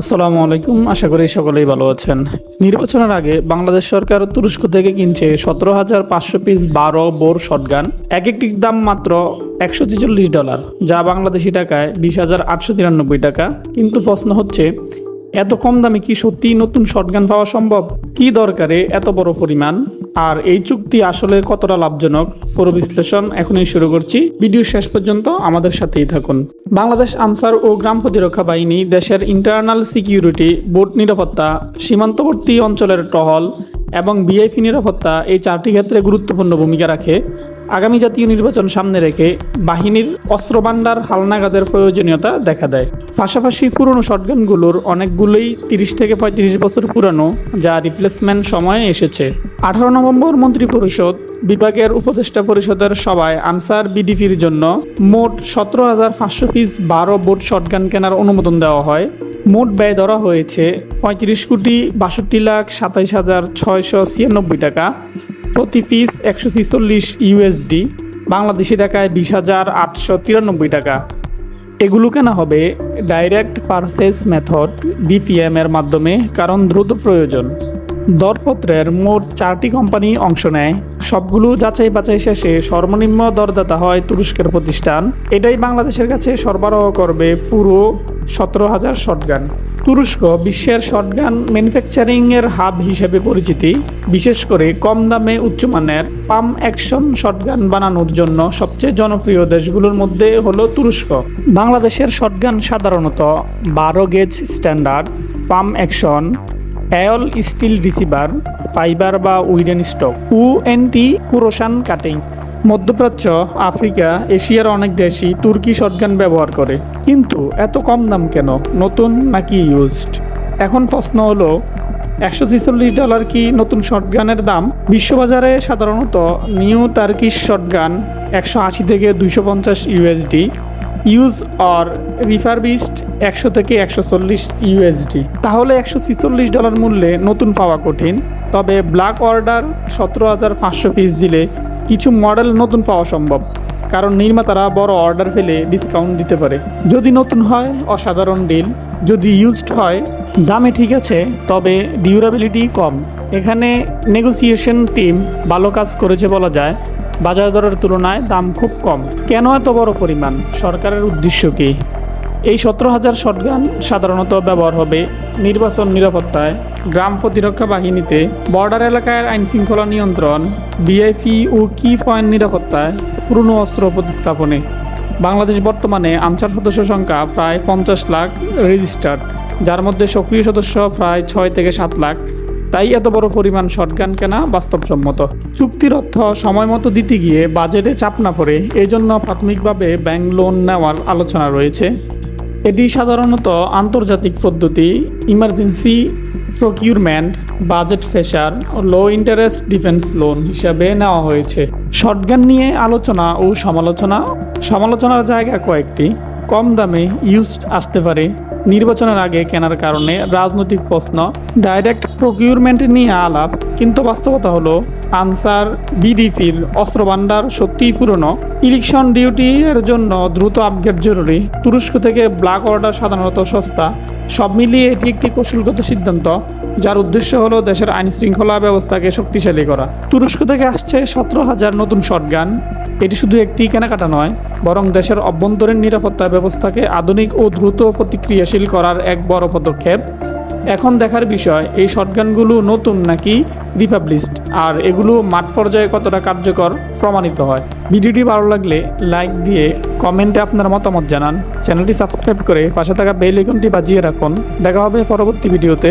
আসসালামু আলাইকুম, আশা করি সকলেই ভালো আছেন। নির্বাচনের আগে বাংলাদেশ সরকার তুরস্ক থেকে কিনছে সতেরো হাজার পাঁচশো পিস বারো বোর শটগান। এক একটির দাম মাত্র একশো ছেচল্লিশ ডলার, যা বাংলাদেশি টাকায় বিশ হাজার আটশো তিরানব্বই টাকা। কিন্তু প্রশ্ন হচ্ছে, এত কম দামে কি সত্যিই নতুন শটগান পাওয়া সম্ভব? কি দরকারে এত বড় পরিমাণ? আর এই চুক্তি আসলে কতটা লাভজনক, পুরো বিশ্লেষণ এখনই শুরু করছি। ভিডিও শেষ পর্যন্ত আমাদের সাথেই থাকুন। বাংলাদেশ আনসার ও গ্রাম প্রতিরক্ষা বাহিনী দেশের ইন্টারনাল সিকিউরিটি বোট নিরাপত্তা, সীমান্তবর্তী অঞ্চলের টহল এবং বিআইপি নিরাপত্তা এই চারটি ক্ষেত্রে গুরুত্বপূর্ণ ভূমিকা রাখে। আগামী জাতীয় নির্বাচন সামনে রেখে বাহিনীর অস্ত্রভাণ্ডার হালনাগাদের প্রয়োজনীয়তা দেখা দেয়। পাশাপাশি পুরনো শটগানগুলোর অনেকগুলোই তিরিশ থেকে পঁয়ত্রিশ বছর পুরানো যা রিপ্লেসমেন্ট সময়ে এসেছে। আঠারো নভেম্বর মন্ত্রিপরিষদ বিভাগের উপদেষ্টা পরিষদের সভায় আনসার বিডিপির জন্য মোট সতেরো হাজার পাঁচশো পিস বারো বোট শটগান কেনার অনুমোদন দেওয়া হয়। মোট ব্যয় ধরা হয়েছে পঁয়ত্রিশ কোটি বাষট্টি লাখ সাতাইশ হাজার ছয়শো ছিয়ানব্বই টাকা। প্রতি পিস একশো ছিচল্লিশ ইউএসডি, বাংলাদেশি টাকায় বিশ হাজার আটশো তিরানব্বই টাকা। এগুলো কেনা হবে ডাইরেক্ট পারচেস মেথড, ডিপিএম এর মাধ্যমে, কারণ দ্রুত প্রয়োজন। দরপত্রের মোট চারটি কোম্পানি অংশ নেয়। সবগুলো যাচাই বাছাই শেষে সর্বনিম্ন দরদাতা হয় তুরস্কের প্রতিষ্ঠান। এটাই বাংলাদেশের কাছে সরবরাহ করবে পুরো সতেরো হাজার শটগান। তুরস্ক বিশ্বের শটগান ম্যানুফ্যাকচারিং এর হাব হিসেবে পরিচিতি। বিশেষ করে কম দামে উচ্চমানের পাম অ্যাকশন শটগান বানানোর জন্য সবচেয়ে জনপ্রিয় দেশগুলোর মধ্যে হলো তুরস্ক। বাংলাদেশের শটগান সাধারণত বারো gauge standard, pump action all steel receiver, fibre বা উইডেন স্টক ইউএনটি কুরোসান কাটিং। মধ্যপ্রাচ্য, আফ্রিকা, এশিয়ার অনেক দেশই তুর্কি শটগান ব্যবহার করে। কিন্তু এত কম দাম কেন? নতুন নাকি ইউজড এখন প্রশ্ন হলো, একশো ছেচল্লিশ ডলার কি নতুন শটগানের দাম? বিশ্ববাজারে সাধারণত নিউ তার্কিশ শটগান একশো আশি থেকে দুইশো পঞ্চাশ ইউএসডি ইউজ অর রিফারবিস্ট একশো থেকে একশো চল্লিশ ইউএসডি তাহলে একশো ছিচল্লিশ ডলার মূল্যে নতুন পাওয়া কঠিন। তবে ব্ল্যাক অর্ডার সতেরো হাজার পাঁচশো পিস দিলে কিছু মডেল নতুন পাওয়া সম্ভব। কারণ নির্মাতারা বড় অর্ডার ফেলে ডিসকাউন্ট দিতে পারে। যদি নতুন হয়, অসাধারণ ডিল যদি ইউজড হয়, দামে ঠিক আছে, তবে ডিউরাবিলিটি কম। এখানে নেগোসিয়েশন টিম ভালো কাজ করেছে বলা যায়। বাজার দরের তুলনায় দাম খুব কম। কেন এত বড় পরিমাণ? সরকারের উদ্দেশ্য কী? এই সতেরো হাজার শটগান সাধারণত ব্যবহার হবে নির্বাচন নিরাপত্তায়। গ্রাম প্রতিরক্ষা বাহিনীতে বর্ডার এলাকায় আইন শৃঙ্খলা নিয়ন্ত্রণ বিআইপি ও কি পয়েন্ট নিরাপত্তায় পুরনো অস্ত্র প্রতিস্থাপনে। বাংলাদেশ বর্তমানে আনসার সদস্য সংখ্যা প্রায় পঞ্চাশ লাখ রেজিস্টার্ড যার মধ্যে সক্রিয় সদস্য প্রায় ছয় থেকে সাত লাখ। তাই এত বড় পরিমাণ শটগান কেনা বাস্তবসম্মত। চুক্তির অর্থ সময় মতো দিতে গিয়ে বাজেটে চাপ না পড়ে এই জন্য প্রাথমিকভাবে ব্যাংক লোন নেওয়ার আলোচনা রয়েছে। এটি সাধারণত আন্তর্জাতিক পদ্ধতি, ইমার্জেন্সি প্রকিউরমেন্ট, বাজেট ফেসার লো ইন্টারেস্ট ডিফেন্স লোন হিসাবে নেওয়া হয়েছে। শটগান নিয়ে আলোচনা ও সমালোচনা, সমালোচনার জায়গা কয়েকটি, কম দামে ইউজড আসতে পারে। নির্বাচনের আগে কেনার কারণে রাজনৈতিক প্রশ্ন ডাইরেক্ট প্রকিউরমেন্ট নিয়ে আলাপ, কিন্তু বাস্তবতা হলো আনসার বিডিপির অস্ত্র ভাণ্ডার সত্যিই পুরনো। ইলেকশন ডিউটি এর জন্য দ্রুত আপগ্রেড জরুরি। তুরস্ক থেকে ব্ল্যাক অর্ডার সাধারণত সস্তা। সব মিলিয়ে এটি একটি কৌশলগত সিদ্ধান্ত। যার উদ্দেশ্য হলো দেশের আইন শৃঙ্খলা ব্যবস্থাকে শক্তিশালী করা। তুরস্ক থেকে আসছে সতেরো হাজার নতুন শটগান। এটি শুধু একটি কেনাকাটা নয়, বরং দেশের অভ্যন্তরীণ নিরাপত্তা ব্যবস্থাকে আধুনিক ও দ্রুত প্রতিক্রিয়াশীল করার এক বড় পদক্ষেপ। এখন দেখার বিষয়, এই শটগানগুলো নতুন নাকি রিপাবলিস্ট আর এগুলো মাঠ পর্যায়ে কতটা কার্যকর প্রমাণিত হয়। ভিডিওটি ভালো লাগলে লাইক দিয়ে কমেন্টে আপনার মতামত জানান। চ্যানেলটি সাবস্ক্রাইব করে পাশে থাকা বেল আইকনটি বাজিয়ে রাখুন। দেখা হবে পরবর্তী ভিডিওতে।